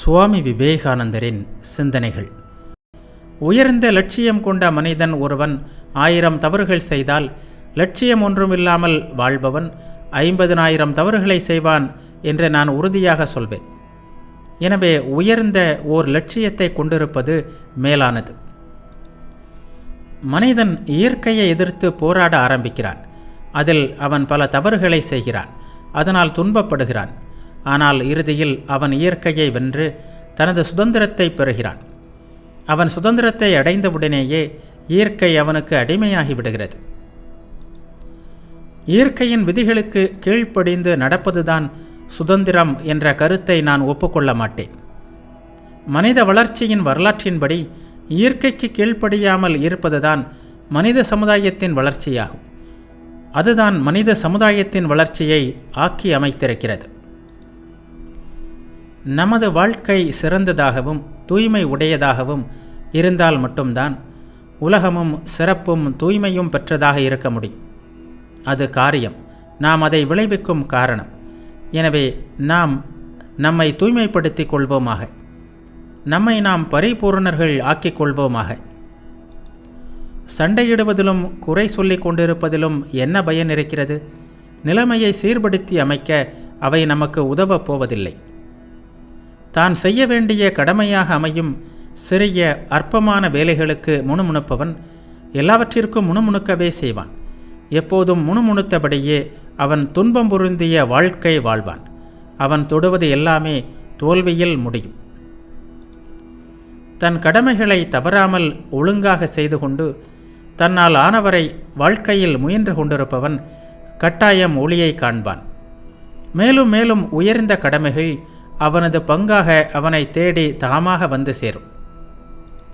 சுவாமி விவேகானந்தரின் சிந்தனைகள். உயர்ந்த லட்சியம் கொண்ட மனிதன் ஒருவன் ஆயிரம் தவறுகள் செய்தால் லட்சியம் ஒன்றுமில்லாமல் வாழ்பவன் ஐம்பதினாயிரம் தவறுகளை செய்வான் என்று நான் உறுதியாக சொல்வேன். எனவே உயர்ந்த ஓர் லட்சியத்தை கொண்டிருப்பது மேலானது. மனிதன் இயற்கையை எதிர்த்து போராட ஆரம்பிக்கிறான். அதில் அவன் பல தவறுகளை செய்கிறான். அதனால் துன்பப்படுகிறான். ஆனால் இறுதியில் அவன் இயற்கையை வென்று தனது சுதந்திரத்தை பெறுகிறான். அவன் சுதந்திரத்தை அடைந்தவுடனேயே இயற்கை அவனுக்கு அடிமையாகி விடுகிறது. இயற்கையின் விதிகளுக்கு கீழ்ப்படிந்து நடப்பதுதான் சுதந்திரம் என்ற கருத்தை நான் ஒப்புக்கொள்ள மாட்டேன். மனித வளர்ச்சியின் வரலாற்றின்படி இயற்கைக்கு கீழ்ப்படியாமல் இருப்பதுதான் மனித சமுதாயத்தின் வளர்ச்சியாகும். அதுதான் மனித சமுதாயத்தின் வளர்ச்சியை ஆக்கி அமைத்திருக்கிறது. நமது வாழ்க்கை சிறந்ததாகவும் தூய்மை உடையதாகவும் இருந்தால் மட்டும்தான் உலகமும் சிறப்பும் தூய்மையும் பெற்றதாக இருக்க முடியும். அது காரியம். நாம் அதை விளைவிக்கும் காரணம். எனவே நாம் நம்மை தூய்மைப்படுத்திக் கொள்வோமாக. நம்மை நாம் பரிபூரணர்கள் ஆக்கிக் கொள்வோமாக. சண்டையிடுவதிலும் குறை சொல்லிக் கொண்டிருப்பதிலும் என்ன பயன் இருக்கிறது? நிலைமையை சீர்படுத்தி அமைக்க அவை நமக்கு உதவப் போவதில்லை. தான் செய்ய வேண்டிய கடமையாக அமையும் சிறிய அற்பமான வேலைகளுக்கு முணுமுணுப்பவன் எல்லாவற்றிற்கும் முணுமுணுக்கவே செய்வான். எப்போதும் முணுமுணுத்தபடியே அவன் துன்பம் பொருந்திய வாழ்க்கை வாழ்வான். அவன் தொடுவது எல்லாமே தோல்வியில் முடியும். தன் கடமைகளை தவறாமல் ஒழுங்காக செய்து கொண்டு தன்னால் ஆனவரை வாழ்க்கையில் முயன்று கொண்டிருப்பவன் கட்டாயம் ஒளியை காண்பான். மேலும் மேலும் உயர்ந்த கடமைகள் அவனது பங்காக அவனை தேடி தாமாக வந்து சேரும்.